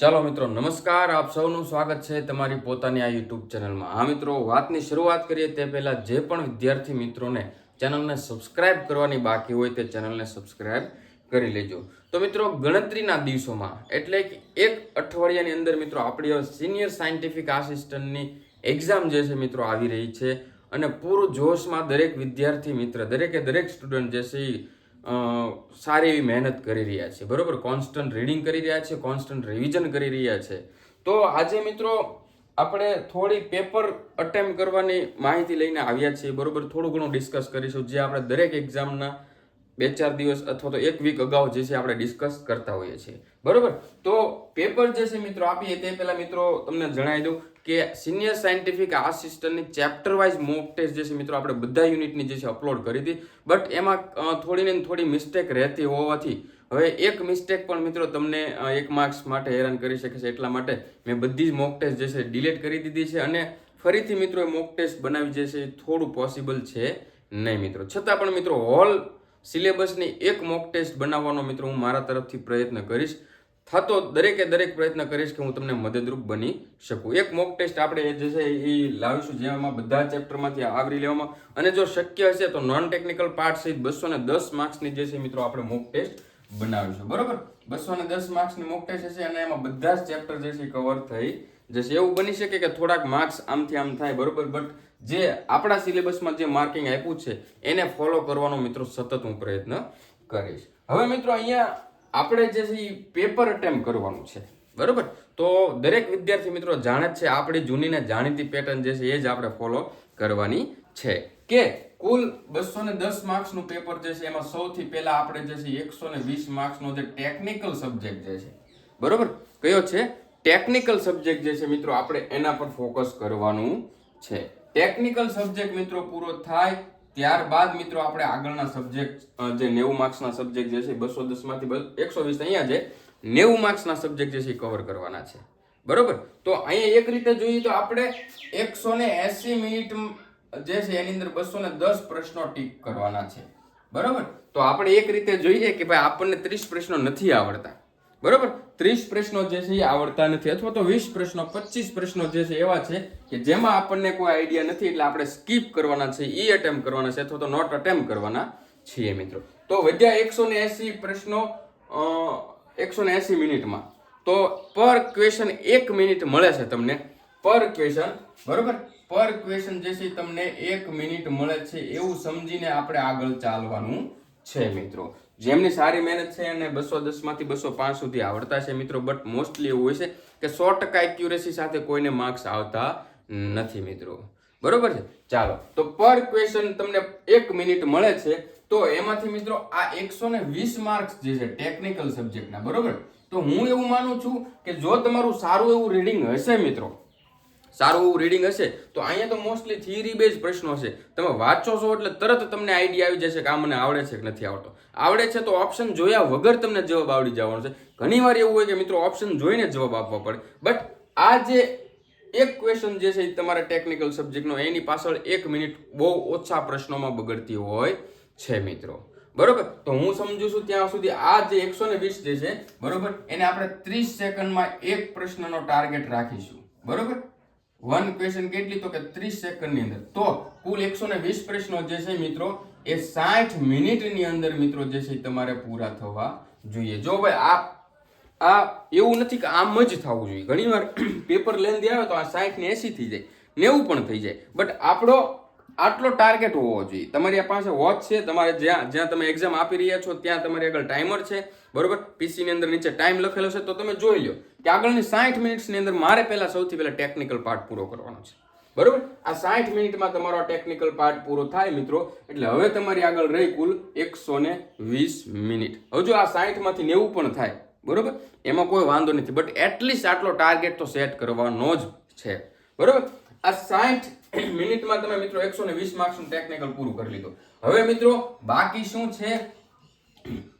ચાલો મિત્રો નમસ્કાર. આપ સૌનું સ્વાગત છે તમારી પોતાની આ યુટ્યુબ ચેનલમાં. હા મિત્રો વાતની શરૂઆત કરીએ તે પહેલાં જે પણ વિદ્યાર્થી મિત્રોને ચેનલને સબસ્ક્રાઇબ કરવાની બાકી હોય તે ચેનલને સબસ્ક્રાઇબ કરી લેજો. તો મિત્રો ગણતરીના દિવસોમાં એટલે કે એક અઠવાડિયાની અંદર મિત્રો આપણી સિનિયર સાયન્ટિફિક આસિસ્ટન્ટની એક્ઝામ જે છે મિત્રો આવી રહી છે. અને પૂરું જોશમાં દરેક વિદ્યાર્થી મિત્ર દરેકે દરેક સ્ટુડન્ટ જે છે અ, સારી એવી મહેનત કરી રહ્યા છે. બરોબર? કોન્સ્ટન્ટ રીડિંગ કરી રહ્યા છે કોન્સ્ટન્ટ રિવિઝન કરી રહ્યા છે. તો આજે મિત્રો, આપણે થોડી પેપર અટેમ્પ કરવાની માહિતી લઈને આવ્યા છીએ. બરોબર? થોડું ઘણું ડિસ્કસ કરીશું. જે આપણે દરેક એક્ઝામના બે ચાર દિવસ અથવા તો એક વીક અગાઉ જે છે આપણે ડિસ્કસ કરતા હોઈએ છીએ. બરોબર? તો પેપર જે છે મિત્રો આપીએ તે પહેલાં મિત્રો તમને જણાવી દઉં કે સિનિયર સાયન્ટિફિક આસિસ્ટન્ટની ચેપ્ટર વાઇઝ મોક ટેસ્ટ જે છે મિત્રો, આપણે બધા યુનિટની જે છે અપલોડ કરી હતી. બટ એમાં થોડી ને થોડી મિસ્ટેક રહેતી હોવાથી હવે એક મિસ્ટેક પણ મિત્રો તમને એક માર્ક્સ માટે હેરાન કરી શકે છે. એટલા માટે મેં બધી જ મોક ટેસ્ટ જે છે ડિલીટ કરી દીધી છે અને ફરીથી મિત્રો મોક ટેસ્ટ બનાવી જે છે થોડું પોસિબલ છે નહીં મિત્રો. છતાં પણ મિત્રો હોલ સિલેબસની એક મોક ટેસ્ટ બનાવવાનો મિત્રો હું મારા તરફથી પ્રયત્ન કરીશ. થતો દરેકે દરેક પ્રયત્ન કરીશ કે હું તમને મદદરૂપ બની શકું. એક મોક ટેસ્ટ આપણે જે છે એ લાવીશું જેમાં બધા ચેપ્ટરમાંથી આવરી લેવામાં. અને જો શક્ય હશે તો નોન ટેકનિકલ પાર્ટ સહિત બસો ને દસ માર્ક્સની જે છે મિત્રો આપણે મોક ટેસ્ટ બનાવીશું. બરોબર? બસો ને દસ માર્ક્સની મોક ટેસ્ટ હશે અને એમાં બધા જ ચેપ્ટર જે છે કવર થઈ જશે. એવું બની શકે કે થોડાક માર્ક્સ આમથી આમ થાય. બરોબર? બટ જે આપણા સિલેબસમાં જે માર્કિંગ આપ્યું છે, એને ફોલો કરવાનો મિત્રો સતત હું પ્રયત્ન કરીશ. હવે મિત્રો અહીંયા આપણે જે છે એ પેપર અટેમ્પ કરવાનું છે. બરોબર? તો દરેક વિદ્યાર્થી મિત્રો જાણે છે, આપણી જૂની ને જાણીતી પેટર્ન જે છે, એ જ આપણે ફોલો કરવાની છે. કે કુલ બસો ને દસ માર્ક્સનું પેપર જે છે, એમાં સૌથી પહેલા આપણે જે છે એકસો ને વીસ માર્ક્સનો જે ટેકનિકલ સબ્જેક્ટ જે છે, બરોબર? કયો છે? ટેકનિકલ સબ્જેક્ટ જે છે મિત્રો, આપણે એના પર ફોકસ કરવાનું છે. ટેકનિકલ સબ્જેક્ટ મિત્રો પૂરો થાય. ત્યારબાદ મિત્રો આપણે આગળના સબ્જેક્ટ જે નેવું માર્ક્સના સબ્જેક્ટ જે છે બસો દસમાંથી એકસો વીસ અહીંયા છે નેવું માર્ક્સના સબ્જેક્ટ જે છે કવર કરવાના છે. બરોબર? તો અહીંયા એક રીતે જોઈએ તો આપણે એકસો ને એસી મિનિટ જે છે એની અંદર બસો ને દસ પ્રશ્નો ટીક કરવાના છે. બરોબર? તો આપણે એક રીતે જોઈએ કે ભાઈ આપણને ત્રીસ પ્રશ્નો નથી આવડતા. બરોબર? ત્રીસ પ્રશ્નો જે છે એ આવડતા નથી અથવા તો વીસ પ્રશ્નો, પચીસ પ્રશ્નો જે છે એવા છે કે જેમાં આપણને કોઈ આઈડિયા નથી એટલે આપણે સ્કીપ કરવાના છે એ અટેમ્પ કરવાના છે અથવા તો નોટ અટેમ્પ કરવાના છીએ મિત્રો. તો વધ્યા એકસો ને એસી પ્રશ્નો એકસો ને એસી મિનિટમાં. તો પર ક્વેશ્ચન એક મિનિટ મળે છે તમને. પર ક્વેશ્ચન બરોબર? પર ક્વેશ્ચન જે છે તમને એક મિનિટ મળે છે એવું સમજીને આપણે આગળ ચાલવાનું છે મિત્રો. જેમની સારી મહેનત છે અને બસો દસમાંથી બસો પાંચ સુધી આવડતા છે મિત્રો બટ મોસ્ટલી એવું હોય છે કે સો ટકા એક્યુરેસી સાથે કોઈને માર્ક્સ આવતા નથી મિત્રો. બરોબર છે? ચાલો, તો પર ક્વેશ્ચન તમને એક મિનિટ મળે છે. તો એમાંથી મિત્રો આ એકસો ને વીસ માર્ક્સ જે છે ટેકનિકલ સબ્જેક્ટના બરોબર? તો હું એવું માનું છું કે જો તમારું સારું એવું રીડિંગ હશે મિત્રો સારું એવું રીડિંગ હશે, તો અહીંયા તો મોસ્ટલી થિયરી બેઝ પ્રશ્નો છે. તમે વાંચો છો એટલે તરત તમને આઈડિયા આવી જશે કે આ મને આવડે છે કે નથી આવડતો. આવડે છે તો ઓપ્શન જોયા વગર તમને જવાબ આવડી જવાનો છે. ઘણીવાર એવું હોય કે મિત્રો ઓપ્શન જોઈને જવાબ આપવા પડે. બટ આ જે એક ક્વેશ્ચન જે છે એ તમારા ટેકનિકલ સબ્જેક્ટનો એની પાછળ એક મિનિટ બહુ ઓછા પ્રશ્નોમાં બગડતી હોય છે મિત્રો. બરોબર? તો હું સમજુ છું ત્યાં સુધી આ જે એકસો ને વીસ જે છે, બરોબર? એને આપણે ત્રીસ સેકન્ડમાં એક પ્રશ્નનો ટાર્ગેટ રાખીશું. બરોબર? વન ક્વેશ્ચન કેટલી? તો કે ત્રીસ સેકન્ડની અંદર. તો કુલ એકસો ને વીસ પ્રશ્નો જે છે મિત્રો, એ સાઠ મિનિટની અંદર મિત્રો જે છે તમારે પૂરા થવા જોઈએ. જો ભાઈ આ આ એવું નથી કે આમ જ થવું જોઈએ. ઘણીવાર પેપર લેન્દી આવે તો આ સાઠ ને એસી થઈ જાય. નેવું પણ થઈ જાય. બટ આપણો આટલો ટાર્ગેટ હોવો જોઈએ. તમારી પાસે વોચ છે, તમારે જ્યાં જ્યાં તમે એક્ઝામ આપી રહ્યા છો, ત્યાં તમારી આગળ ટાઈમર છે. બરોબર? પીસી ની અંદર નીચે ટાઈમ લખેલો છે, તો તમે જોઈ લો કે આગળની સાઠ મિનિટ્સની અંદર મારે પહેલા સૌથી પહેલા ટેકનિકલ પાર્ટ પૂરો કરવાનો છે. બરોબર? આ સાઠ મિનિટમાં તમારો ટેકનિકલ પાર્ટ પૂરો થાય મિત્રો, એટલે હવે તમારી આગળ રહી કુલ એકસો ને વીસ મિનિટ હવે જો આ સાઠમાંથી નેવું પણ થાય, બરોબર? એમાં કોઈ વાંધો નથી બટ એટલીસ્ટ આટલો ટાર્ગેટ તો સેટ કરવાનો જ છે. બરોબર? આ સાઠ મિનિટમાં તમે મિત્રો એકસો ને વીસ માર્ક્સનું ટેકનિકલ પૂરું કરી લીધું. હવે મિત્રો, બાકી શું છે?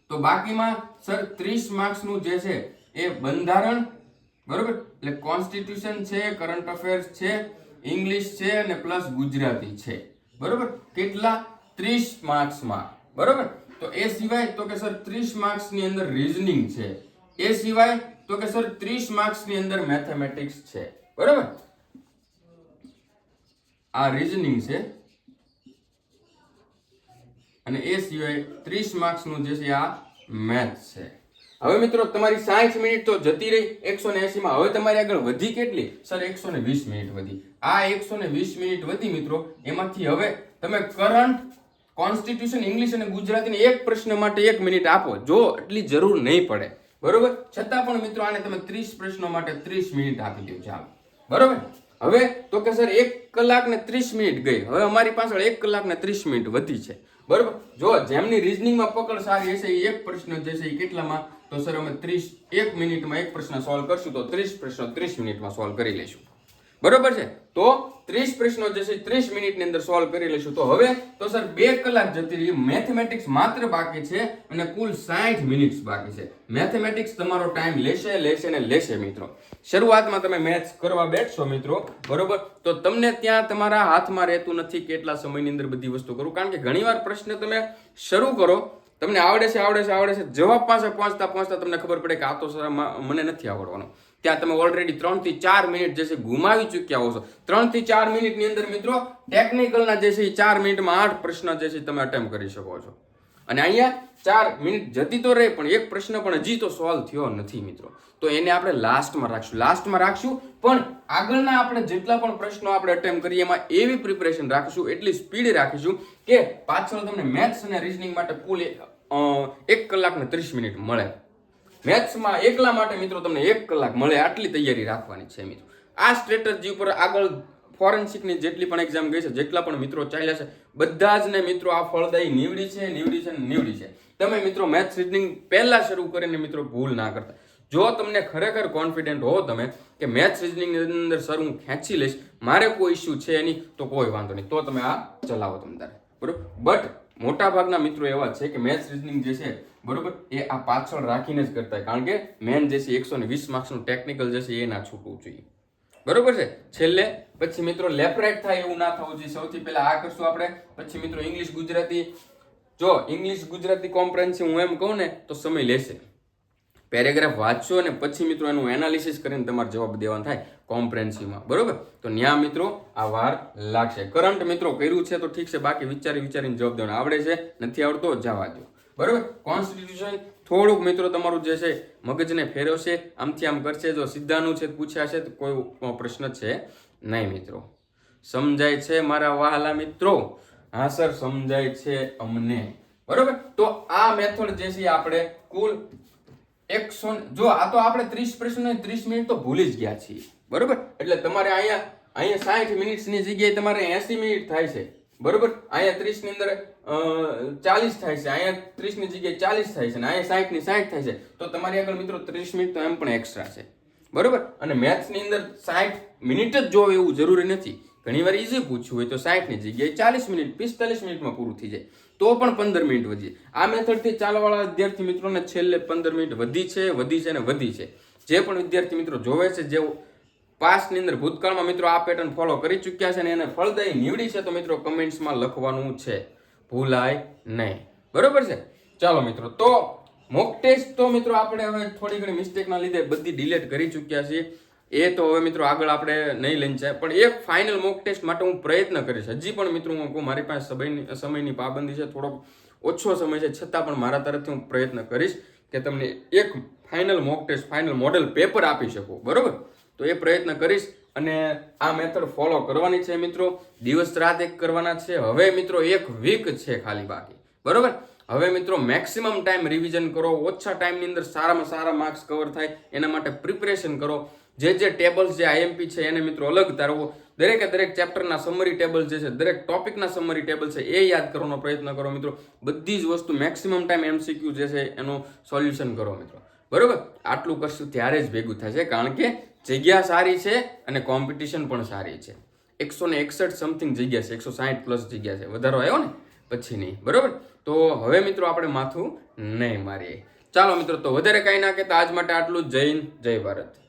તો બાકીમાં સર ત્રીસ માર્ક્સનું જે છે એ બંધારણ, બરોબર? એટલે કોન્સ્ટિટ્યુશન છે, કરંટ અફેર્સ છે, ઇંગ્લિશ છે અને પ્લસ ગુજરાતી છે. બરોબર? કેટલા? ત્રીસ માર્ક્સમાં. બરોબર? તો એ સિવાય તો કે સર ત્રીસ માર્ક્સની અંદર રીઝનિંગ છે. એ સિવાય તો કે સર ત્રીસ માર્ક્સની અંદર મેથેમેટિક્સ છે. બરોબર? આ રીઝનિંગ છે. અને એ સિવાય ત્રીસ માર્ક્સનું જે છે આ મેથ છે. હવે મિત્રો, તમારી સાઠ મિનિટ તો જતી રહી, એકસો ને એસીમાં હવે તમારી આગળ વધી કેટલી? સર, એકસો ને વીસ મિનિટ વધી. આ એકસો ને વીસ મિનિટ વધી મિત્રો, એમાંથી હવે તમે કરંટ, કોન્સ્ટિટ્યુશન, ઇંગ્લિશ અને ગુજરાતીને એક પ્રશ્ન માટે એક મિનિટ આપો. જો એટલી જરૂર નહીં પડે. બરોબર? છતાં પણ મિત્રો, આને તમે ત્રીસ પ્રશ્નો માટે ત્રીસ મિનિટ આપી દો. ચાલો. બરોબર? હવે તો કે સર, એક કલાક ને ત્રીસ મિનિટ ગઈ. હવે અમારી પાછળ એક કલાક ને ત્રીસ મિનિટ વધી છે. બરોબર? જો જેમની રીઝનિંગમાં પકડ સારી હશે એ એક પ્રશ્ન જે છે એ કેટલામાં? તો સર, અમે ત્રીસ, એક મિનિટમાં એક પ્રશ્ન સોલ્વ કરશું, તો ત્રીસ પ્રશ્નો ત્રીસ મિનિટમાં સોલ્વ કરી લઈશું. બરોબર છે? તો ત્રીસ પ્રશ્નો જે છે, ત્રીસ મિનિટની અંદર સોલ્વ કરી લઈશું. તો હવે, તો સર, બે કલાક જતી રહી. મેથેમેટિક્સ માત્ર બાકી છે અને કુલ સાઠ મિનિટ્સ બાકી છે. મેથેમેટિક્સ તમારો ટાઈમ લેશે લેશે ને લેશે, મિત્રો. શરૂઆતમાં તમે મેથ્સ કરવા બેઠશો, મિત્રો. બરોબર? તો તમને ત્યાં તમારા હાથમાં રહેતું નથી કેટલા સમયની અંદર બધી વસ્તુ કરું. કારણ કે ઘણીવાર પ્રશ્ન તમે શરૂ કરો, તમને આવડે છે આવડે છે આવડે છે. જવાબ પાસે પહોંચતા પહોંચતા તમને ખબર પડે કે આ તો સર મને નથી આવડવાનો. ત્યાં તમે ઓલરેડી ત્રણથી ચાર મિનિટ જે છે ગુમાવી ચૂક્યા હો છો. ત્રણથી ચાર મિનિટની અંદર મિત્રો ટેકનિકલના જે છે એ ચાર મિનિટમાં આઠ પ્રશ્ન જે છે તમે અટેમ્પ કરી શકો છો. અને અહીંયા ચાર મિનિટ જતી તો રહે, પણ એક પ્રશ્ન પણ હજી તો સોલ્વ થયો નથી મિત્રો. તો એને આપણે લાસ્ટમાં રાખશું. લાસ્ટમાં રાખશું, પણ આગળના આપણે જેટલા પણ પ્રશ્નો આપણે અટેમ્પ કરીએ, એમાં એવી પ્રિપરેશન રાખીશું, એટલી સ્પીડ રાખીશું કે પાછળ તમને મેથ્સ અને રીઝનિંગ માટે કુલ એક કલાક ને ત્રીસ મિનિટ મળે. મેથ્સમાં એકલા માટે મિત્રો તમને એક કલાક મળે આટલી તૈયારી રાખવાની છે મિત્રો. આ સ્ટ્રેટજી ઉપર આગળ ફોરેન્સિકની જેટલી પણ એક્ઝામ ગઈ છે, જેટલા પણ મિત્રો ચાલ્યા છે, બધા જ ને મિત્રો આ ફળદાયી નીવડી છે નીવડી છે નીવડી છે. તમે મિત્રો મેથ્સ રીઝનિંગ પહેલા શરૂ કરીને મિત્રો ભૂલ ના કરતા. જો તમને ખરેખર કોન્ફિડન્ટ હો તમે કે મેથ્સ રીઝનિંગની અંદર સર હું ખેંચી લઈશ, મારે કોઈ ઇસ્યુ છે નહીં, તો કોઈ વાંધો નહીં. તો તમે આ ચલાવો તમે તારે. બરોબર? બટ મોટા ભાગના મિત્રો એવા છે કે મેથ્સ રીઝનિંગ જે છે, બરોબર, એ આ પાછળ રાખીને જ કરતા હોય. કારણ કે મેન જે છે એકસો ને વીસ માર્ક્સનું ટેકનિકલ જે છે એ ના છૂટવું જોઈએ. બરોબર છે? છેલ્લે, પછી મિત્રો લેફ્ટ થાય એવું ના થવું જોઈએ. સૌથી પહેલા આ કરશું આપણે. પછી મિત્રો ઇંગ્લિશ ગુજરાતી. જો ઇંગ્લિશ ગુજરાતી કોમ્પ્રેન્સિવ હું એમ કહું ને, તો સમય લેશે. પેરેગ્રાફ વાંચશો અને પછી મિત્રો એનું એનાલિસિસ કરીને તમારે જવાબ દેવાનો થાય કોમ્પ્રેન્સિવમાં બરોબર? તો ન્યા મિત્રો આ વાર લાગશે. કરંટ મિત્રો કર્યું છે તો ઠીક છે, બાકી વિચારી વિચારીને જવાબ દેવાનો આવડે છે, નથી આવડતો જવા દો બરોબર? કોન્સ્ટિટ્યુશન થોડુંક મિત્રો તમારું જે છે મગજને ફેરવશે, આમથી આમ કરશે, જો સીધાનું છે પૂછ્યા છે તો કોઈ પ્રશ્ન છે નહીં મિત્રો. સમજાય છે મારા વહાલા મિત્રો? હા, સર, સમજાય છે અમને. બરોબર? તો આ મેથડ જે છે આપણે કુલ એકસો જો આ તો આપણે ત્રીસ પ્રશ્ન ત્રીસ મિનિટ તો ભૂલી જ ગયા છીએ. બરોબર? એટલે તમારે અહીંયા અહીંયા સાઠ મિનિટ્સની જગ્યાએ તમારે એસી મિનિટ થાય છે. બરોબર? અહીંયા ત્રીસની અંદર ચાલીસ થાય છે. અહીંયા ત્રીસની જગ્યાએ ચાલીસ થાય છે અને અહીંયા સાઠની સાઠ થાય છે. તો તમારી આગળ મિત્રો ત્રીસ મિનિટ તો એમ પણ એક્સ્ટ્રા છે. બરોબર? અને મેથ્સની અંદર સાઠ મિનિટ જ જોવે એવું જરૂરી નથી. ઘણીવાર ઇઝી પૂછ્યું હોય તો સાઠની જગ્યાએ ચાલીસ મિનિટ, પિસ્તાલીસ મિનિટમાં પૂરું થઈ જાય. તો પણ પંદર મિનિટ વધી આ મેથડથી ચાલવાવાળા વિદ્યાર્થી મિત્રોને છેલ્લે પંદર મિનિટ વધી છે વધી છે અને વધી છે. જે પણ વિદ્યાર્થી મિત્રો જોવે છે જે પાસ્ટની અંદર ભૂતકાળમાં મિત્રો આ પેટર્ન ફોલો કરી ચૂક્યા છે અને એને ફળદાયી નીવડી છે, તો મિત્રો કમેન્ટ્સમાં લખવાનું છે, ભૂલાય નહીં. બરોબર છે? ચાલો મિત્રો, તો મોક ટેસ્ટ તો મિત્રો આપણે હવે થોડી ઘણી મિસ્ટેકના લીધે બધી ડિલેટ કરી ચૂક્યા છીએ. એ તો હવે મિત્રો આગળ આપણે નહીં લઈને જાય. પણ એક ફાઇનલ મોક ટેસ્ટ માટે હું પ્રયત્ન કરીશ. હજી પણ મિત્રો હું કહું, મારી પાસે સમયની સમયની પાબંદી છે. થોડોક ઓછો સમય છે. છતાં પણ મારા તરફથી હું પ્રયત્ન કરીશ કે તમને એક final mock test final model paper આપી શકું. બરાબર? તો એ પ્રયત્ન કરીશ અને આ મેથડ ફોલો કરવાની છે મિત્રો. દિવસ રાત એક કરવાના છે. હવે મિત્રો એક વીક છે ખાલી બાકી. બરાબર? હવે મિત્રો મેક્સિમમ ટાઈમ રિવિઝન કરો. ઓછા ટાઈમની અંદર સારામાં સારા માર્ક્સ કવર થાય. એના માટે પ્રિપરેશન કરો. જે જે ટેબલ્સ જે આઈએમપી છે એને મિત્રો અલગ તારવો. દરેકે દરેક ચેપ્ટરના સમરી ટેબલ જે છે, દરેક ટોપિકના સમરી ટેબલ છે, એ યાદ કરવાનો પ્રયત્ન કરો મિત્રો. બધી જ વસ્તુ મેક્સિમમ ટાઈમ એમસીક્યુ જે છે, એનું સોલ્યુશન કરો મિત્રો. બરોબર? આટલું કરશું ત્યારે જ ભેગું થશે, કારણ કે જગ્યા સારી છે અને કોમ્પિટિશન પણ સારી છે. એકસો ને એકસઠ સમથિંગ જગ્યા છે, એકસો સાહીઠ પ્લસ જગ્યા છે. વધારો આવ્યો ને? પછી નહીં. બરોબર? તો હવે મિત્રો આપણે માથું નહીં મારીએ. ચાલો મિત્રો, તો વધારે કાંઈ ના કહેતા. આજ માટે આટલું જય હિન્દ, જય ભારત.